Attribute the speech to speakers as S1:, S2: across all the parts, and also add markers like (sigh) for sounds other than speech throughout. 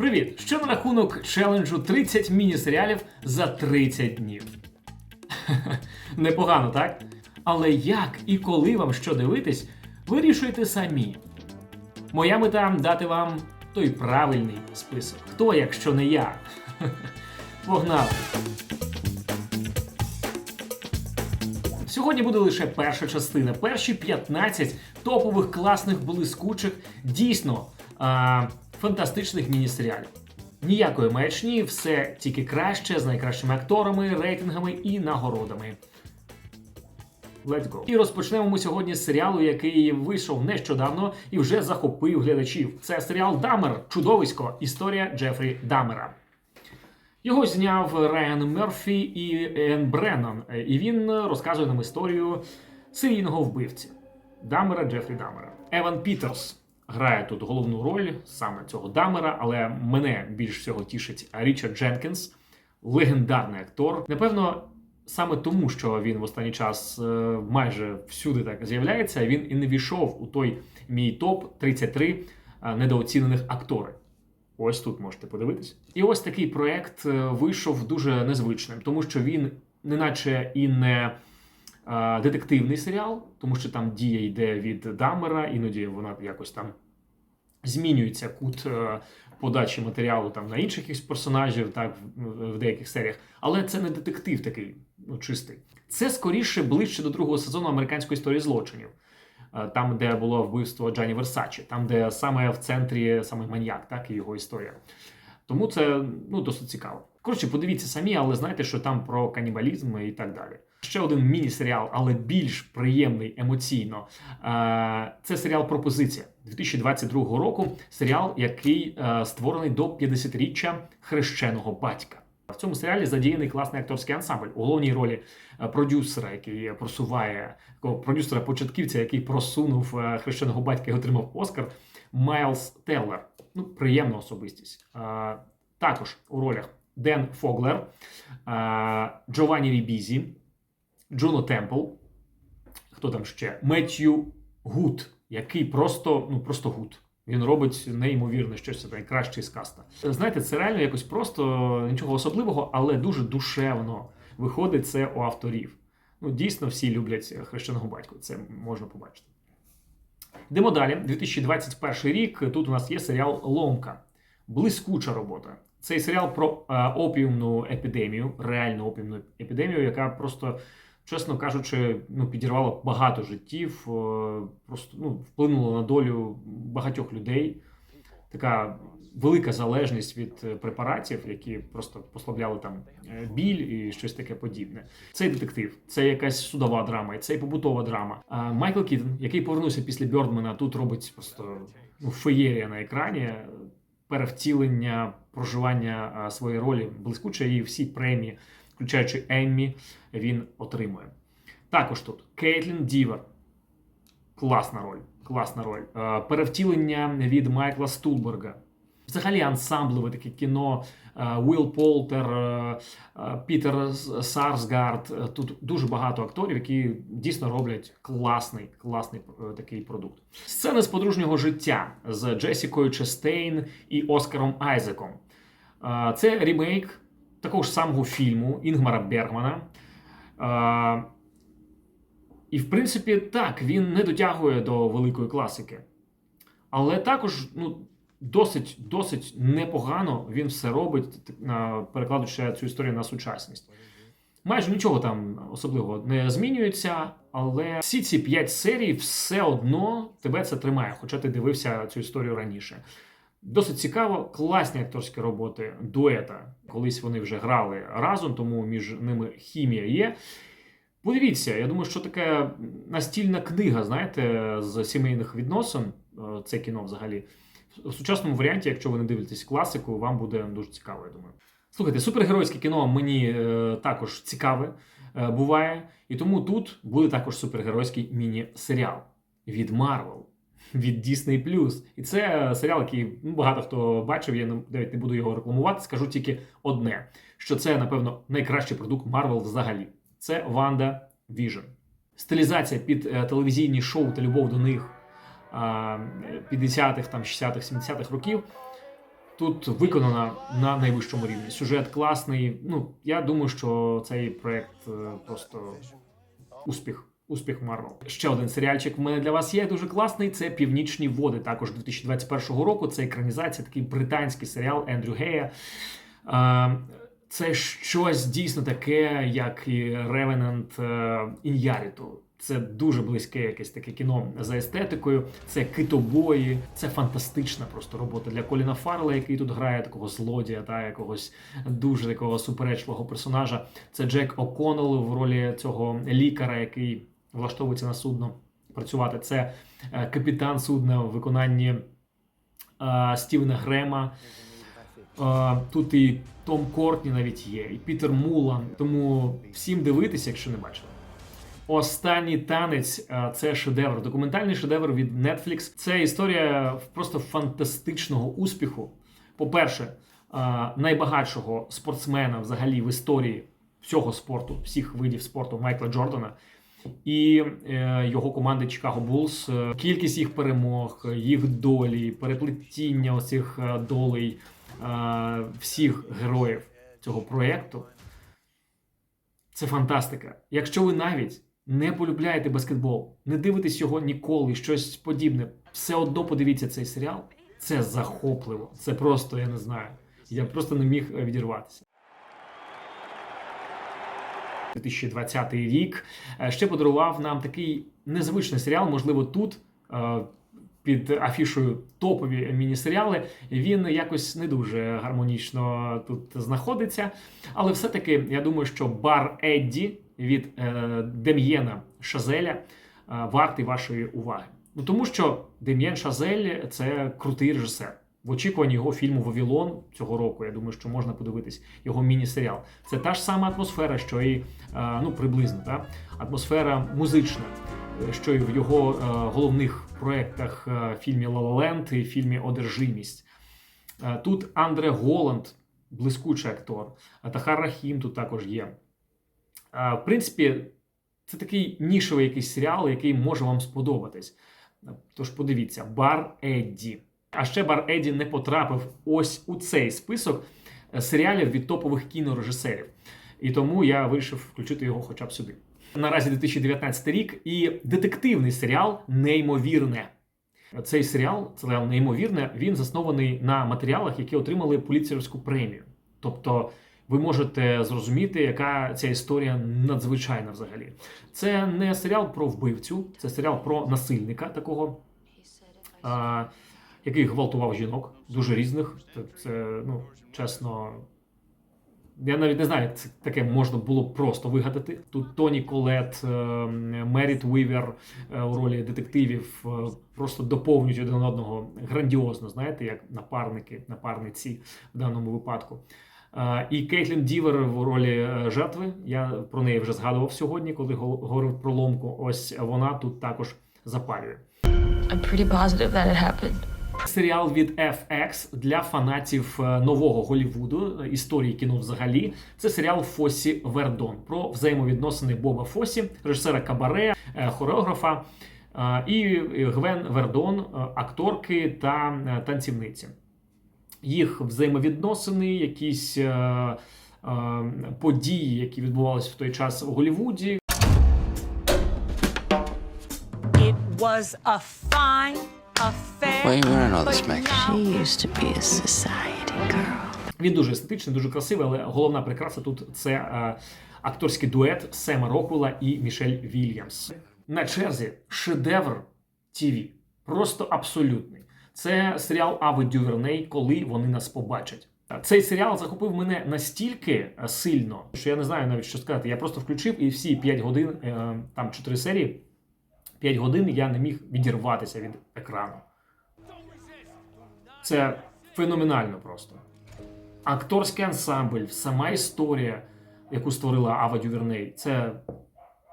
S1: Привіт! Що на рахунок челенджу 30 міні-серіалів за 30 днів? (laughs) Непогано, так? Але як і коли вам що дивитись, вирішуйте самі. Моя мета дати вам той правильний список. Хто, якщо не я? (laughs) Погнали! Сьогодні буде лише перша частина. Перші 15 топових класних блискучих, дійсно а, фантастичних міні-серіалів. Ніякої маячні, все тільки краще з найкращими акторами, рейтингами і нагородами. Let's go. І розпочнемо ми сьогодні з серіалу, який вийшов нещодавно і вже захопив глядачів. Це серіал Дамер. Чудовисько. Історія Джефрі Дамера. Його зняв Райан Мерфі і Ен Бреннан, і він розказує нам історію серійного вбивці Дамера Джефрі Дамера. Еван Пітерс грає тут головну роль саме цього Дамера, але мене більш всього тішить Річард Дженкінс, легендарний актор. Напевно, саме тому, що він в останній час е, майже всюди так з'являється, він і не війшов у той мій топ 33 е, недооцінених актори. Ось тут можете подивитись. І ось такий проект е, вийшов дуже незвичним, тому що він, неначе і не детективний серіал, тому що там дія йде від Дамера, іноді вона якось там змінюється кут е, подачі матеріалу там на інших якихось персонажів, так в, деяких серіях. Але це не детектив такий ну, чистий. Це скоріше ближче до другого сезону американської історії злочинів. Е, Там, де було вбивство Джані Версачі, там, де саме в центрі саме маньяк, так і його історія. Тому це ну досить цікаво. Коротше, подивіться самі, але знайте, що там про канібалізм і так далі. Ще один міні-серіал, але більш приємний емоційно. Е, Це серіал Пропозиція 2022 року. Серіал, який е, створений до 50-річчя хрещеного батька. В цьому серіалі задіяний класний акторський ансамбль у головній ролі е, продюсера, який просуває продюсера початківця, який просунув хрещеного батька і отримав Оскар. Майлз Теллер. Ну, приємна особистість. Також у ролях Ден Фоглер, Джованні Рібізі, Джоно Темпл. Хто там ще? Меттью Гуд, який просто, ну просто гуд. Він робить неймовірне щось це найкраще із каста. Знаєте, це реально якось просто нічого особливого, але дуже душевно виходить це у авторів. Ну, дійсно, всі люблять хрещеного батька. Це можна побачити. Йдемо далі. 2021 рік. Тут у нас є серіал Ломка. Блискуча робота. Цей серіал про е, опіумну епідемію, реальну опіумну епідемію, яка просто, чесно кажучи, ну, підірвала багато життів, е, просто ну, вплинула на долю багатьох людей. Така велика залежність від е, препаратів, які просто послабляли там е, біль і щось таке подібне. Цей детектив, це якась судова драма, це і побутова драма. А Майкл Кітон, який повернувся після Бьордмена, тут робить просто ну, феєрія на екрані, перевтілення, проживання своєї ролі блискуче, і всі премії, включаючи Еммі, він отримує. Також тут Кейтлін Дівер. Класна роль. Класна роль. Е, Перевтілення від Майкла Стулберга. Взагалі ансамблеве таке кіно. Е, Уилл Полтер, е, Пітер Сарсгард. Тут дуже багато акторів, які дійсно роблять класний, класний такий продукт. Сцени з подружнього життя з Джесікою Честейн і Оскаром Айзеком. Це ремейк такого ж самого фільму Інгмара Бергмана. Е, і, в принципі, так, він не дотягує до великої класики. Але також ну, досить досить непогано він все робить, перекладаючи цю історію на сучасність. Майже нічого там особливого не змінюється, але всі ці п'ять серій все одно тебе це тримає, хоча ти дивився цю історію раніше. Досить цікаво, класні акторські роботи дуета. Колись вони вже грали разом, тому між ними хімія є. Подивіться, я думаю, що така настільна книга, знаєте, з сімейних відносин, е, це кіно взагалі. В сучасному варіанті, якщо ви не дивитесь класику, вам буде дуже цікаво, я думаю. Слухайте, супергеройське кіно мені е, також цікаве е, буває, і тому тут буде також супергеройський міні-серіал від Marvel, від Disney+. І це серіал, який ну, багато хто бачив, я навіть не буду його рекламувати, скажу тільки одне, що це, напевно, найкращий продукт Marvel взагалі. Це Ванда Vision. Стилізація під е, телевізійні шоу та любов до них 50-х, там, 60-х, 70-х років. тут виконана на найвищому рівні. Сюжет класний. Ну я думаю, що цей проект е, просто успіх. Успіх Марвел. Ще один серіальчик в мене для вас є дуже класний. Це Північні води. Також 2021 року. Це екранізація, такий британський серіал Ендрю Гея. Е, Це щось дійсно таке, як і Ревенант Ін'яріту. Це дуже близьке якесь таке кіно за естетикою. Це китобої, це фантастична просто робота для Коліна Фаррелла, який тут грає такого злодія, та якогось дуже такого суперечливого персонажа. Це Джек О'Коннелл в ролі цього лікаря, який влаштовується на судно працювати. Це е, капітан судна в виконанні е, Стівена Грема. Е, Тут і Том Кортні навіть є, і Пітер Мулан. Тому всім дивитися, якщо не бачили. Останній танець це шедевр, документальний шедевр від Netflix. Це історія просто фантастичного успіху. По-перше, найбагатшого спортсмена взагалі в історії всього спорту, всіх видів спорту Майкла Джордана. І е, його команди Bulls. Е, Кількість їх перемог, їх долі, переплетіння оцих е, долей е, всіх героїв цього проєкту. Це фантастика. Якщо ви навіть не полюбляєте баскетбол, не дивитесь його ніколи, щось подібне, все одно подивіться цей серіал. Це захопливо. Це просто, я не знаю. Я просто не міг відірватися. 2020 рік е, ще подарував нам такий незвичний серіал. Можливо, тут е, під афішою топові міні-серіали. Він якось не дуже гармонічно тут знаходиться. Але все-таки я думаю, що бар Едді від е, Дем'єна Шазеля е, вартий вашої уваги. Ну тому що Дем'єн Шазель це крутий режисер. В очікуванні його фільму Вавілон цього року. Я думаю, що можна подивитись його міні-серіал. Це та ж сама атмосфера, що і е, ну приблизно та атмосфера музична, е, що і в його е, головних проєктах е, фільмі «Ла Ла і фільмі Одержимість. Тут Андре Голланд, блискучий актор, Тахар Рахім тут також є. В принципі, це такий нішевий якийсь серіал, який може вам сподобатись. Тож подивіться, Бар Едді. А ще Бар Едді не потрапив ось у цей список е, серіалів від топових кінорежисерів. І тому я вирішив включити його хоча б сюди. Наразі 2019 рік і детективний серіал Неймовірне. Цей серіал, серіал Неймовірне, він заснований на матеріалах, які отримали поліцейську премію. Тобто ви можете зрозуміти, яка ця історія надзвичайна взагалі. Це не серіал про вбивцю, це серіал про насильника такого, який гвалтував жінок, дуже різних. Це, ну, чесно. Я навіть не знаю, як це таке можна було просто вигадати. Тут Тоні Колет, е, Меріт Уівер е, у ролі детективів е, просто доповнюють один одного грандіозно, знаєте, як напарники, напарниці в даному випадку. І Кейтлін Дівер в ролі жертви. Я про неї вже згадував сьогодні, коли го- говорив про ломку. Ось вона тут також запалює.
S2: I'm pretty positive that it happened.
S1: Серіал від FX для фанатів е, нового Голівуду, е, історії кіно взагалі. Це серіал Фосі Вердон про взаємовідносини Боба Фосі, режисера Кабаре, е, хореографа і Гвен Вердон, акторки та танцівниці. Їх взаємовідносини, якісь події, які відбувалися в той час у Голівуді,
S3: It was a fine affair.
S4: You learn all this makeup?
S2: She used to be a society girl.
S1: Він дуже естетичний, дуже красивий, але головна прикраса тут це е, акторський дует Сема Роквелла і Мішель Вільямс. На черзі шедевр ТВ. Просто абсолютний. Це серіал Ави Дюверней, коли вони нас побачать. Цей серіал захопив мене настільки е, сильно, що я не знаю навіть що сказати. Я просто включив і всі 5 годин, е, там 4 серії, 5 годин я не міг відірватися від екрану. Це феноменально просто акторський ансамбль, сама історія, яку створила Ава Дюверней, це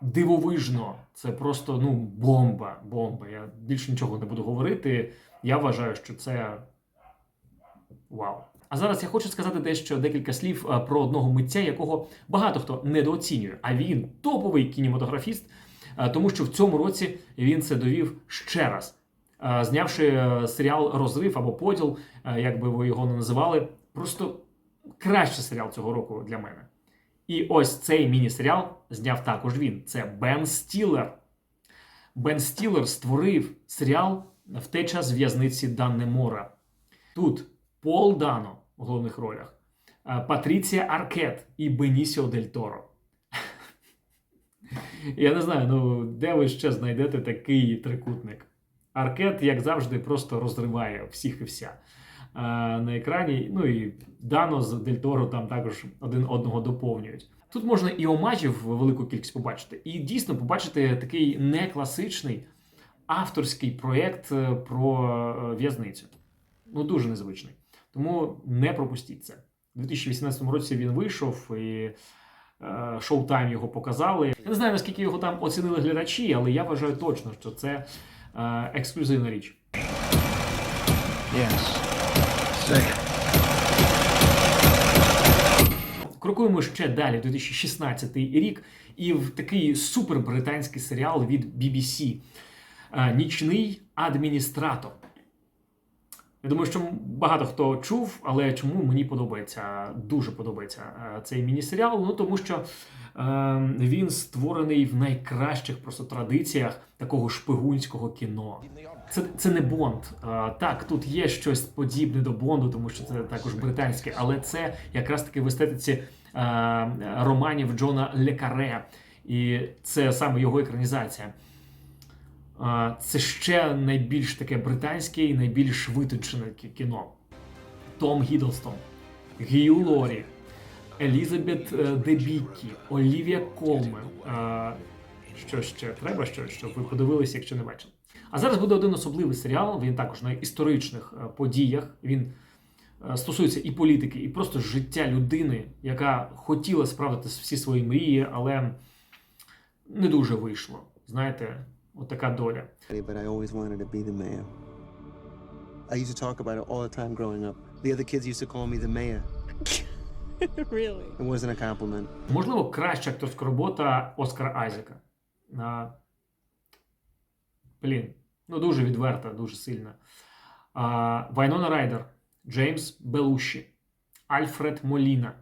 S1: дивовижно. Це просто ну бомба. Бомба. Я більше нічого не буду говорити. Я вважаю, що це вау. А зараз я хочу сказати дещо декілька слів е, про одного митця, якого багато хто недооцінює. А він топовий кінематографіст, тому що в цьому році він це довів ще раз. е, знявши е, серіал Розрив або Поділ, е, як би ви його не називали. Просто кращий серіал цього року для мене. І ось цей міні-серіал зняв також він. Це Бен Стілер. Бен Стілер створив серіал в той час в'язниці Даннемора. Тут Пол Дано в головних ролях, е, Патріція Аркет і Бенісіо Дель Торо. Я не знаю, ну де ви ще знайдете такий трикутник? Аркет, як завжди, просто розриває всіх і вся е, на екрані. Ну і Дано з Дель Торо там також один одного доповнюють. Тут можна і омажів велику кількість побачити, і дійсно побачити такий некласичний авторський проєкт е, про е, в'язницю. Ну, дуже незвичний. Тому не пропустіть це. У 2018 році він вийшов і е, Showtime його показали. Я не знаю, наскільки його там оцінили глядачі, але я вважаю точно, що це е, ексклюзивна річ.
S4: Yes. Say.
S1: Крокуємо ще далі, 2016 рік, і в такий супербританський серіал від BBC е, Нічний адміністратор. Я думаю, що багато хто чув, але чому мені подобається, дуже подобається е, цей міні-серіал? Ну тому що е, він створений в найкращих просто традиціях такого шпигунського кіно. Це, це не Бонд. Е, так, тут є щось подібне до Бонду, тому що це також британське, але це якраз таки в естетиці е, романів Джона Лекаре. І це саме його екранізація. Це ще найбільш таке британське і найбільш витончене кіно. Том Гідлстон, Гію Лорі, Елізабет е, Дебікі, Олівія Колмен. Що ще треба, що, щоб ви подивилися, якщо не бачили. А зараз буде один особливий серіал. Він також на історичних е, подіях. Він е, стосується і політики, і просто життя людини, яка хотіла справити всі свої мрії, але не дуже вийшло. Знаєте, от така доля.
S5: but I always wanted to be the mayor. I used to talk about it all the time growing up. The other kids used to call me the mayor. (laughs)
S3: really?
S5: It wasn't a compliment.
S1: Можливо, краща акторська робота Оскара Айзека. А, блін, ну дуже відверта, дуже сильна. А, Вайнона Райдер, Джеймс Белуші, Альфред Моліна.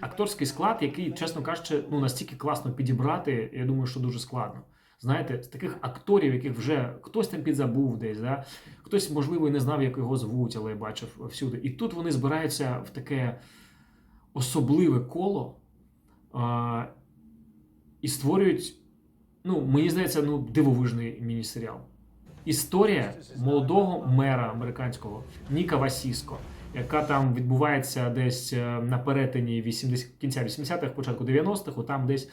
S1: Акторський склад, який, чесно кажучи, ну настільки класно підібрати, я думаю, що дуже складно. Знаєте, з таких акторів, яких вже хтось там підзабув десь, да? хтось, можливо, і не знав, як його звуть, але бачив всюди. І тут вони збираються в таке особливе коло а, і створюють, ну, мені здається, ну, дивовижний міні-серіал. Історія молодого мера американського Ніка Васіско, яка там відбувається десь е, на перетині 80, кінця 80-х, початку 90-х, там десь.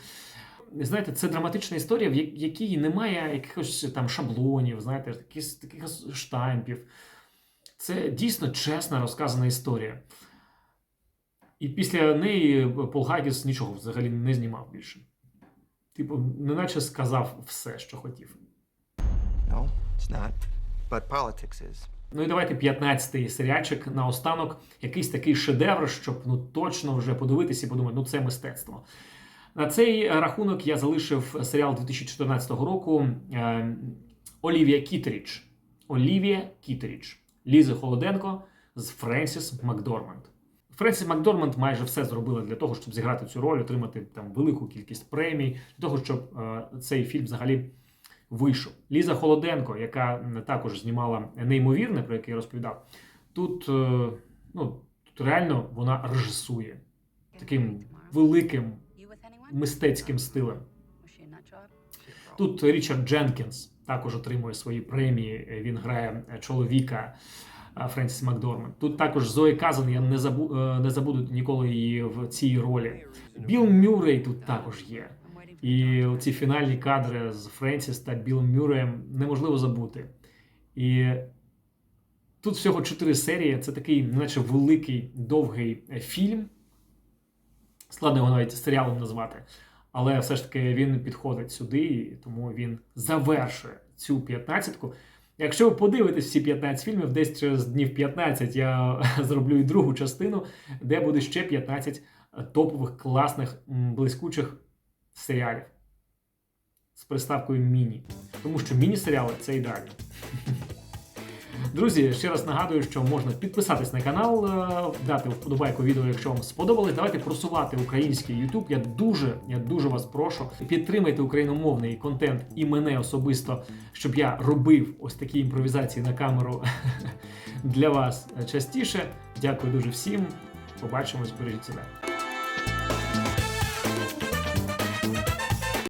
S1: Знаєте, це драматична історія, в якій немає якихось там шаблонів, знаєте, якихось таких штампів. Це дійсно чесна розказана історія. І після неї Пол Гагіс нічого взагалі не знімав більше. Типу, неначе сказав все, що хотів.
S4: No, it's not. But politics is.
S1: Ну і давайте 15-й серіальчик наостанок. Якийсь такий шедевр, щоб ну точно вже подивитися і подумати, ну це мистецтво. На цей рахунок я залишив серіал 2014 року е, Олівія Кітерідж. Олівія Кітерідж. Лізи Холоденко з Френсіс Макдорманд. Френсіс Макдорманд майже все зробила для того, щоб зіграти цю роль, отримати там велику кількість премій, для того, щоб е, цей фільм взагалі вийшов. Ліза Холоденко, яка також знімала неймовірне, про яке я розповідав. Тут, е, ну, тут реально вона режисує таким великим мистецьким стилем. Тут Річард Дженкінс також отримує свої премії. Він грає чоловіка е, Френсіс Макдорманд. Тут також Зої Казан, я не забу, е, не забуду ніколи її в цій ролі. Біл Мюррей тут також є. І ці фінальні кадри з Френсіс та Білом Мюрреєм неможливо забути. І тут всього чотири серії. Це такий, наче великий довгий е, фільм. Складно його навіть серіалом назвати. Але все ж таки він підходить сюди, і тому він завершує цю 15-ку. Якщо ви подивитесь всі 15 фільмів, десь через днів 15 я (laughs) зроблю і другу частину, де буде ще 15 топових, класних, блискучих серіалів з приставкою міні. Тому що міні-серіали це ідеально. (laughs) Друзі, ще раз нагадую, що можна підписатись на канал, е, дати вподобайку відео, якщо вам сподобалось. Давайте просувати український YouTube. Я дуже, я дуже вас прошу. Підтримайте україномовний контент і мене особисто, щоб я робив ось такі імпровізації на камеру (laughs) для вас частіше. Дякую дуже всім. Побачимось, бережіть себе.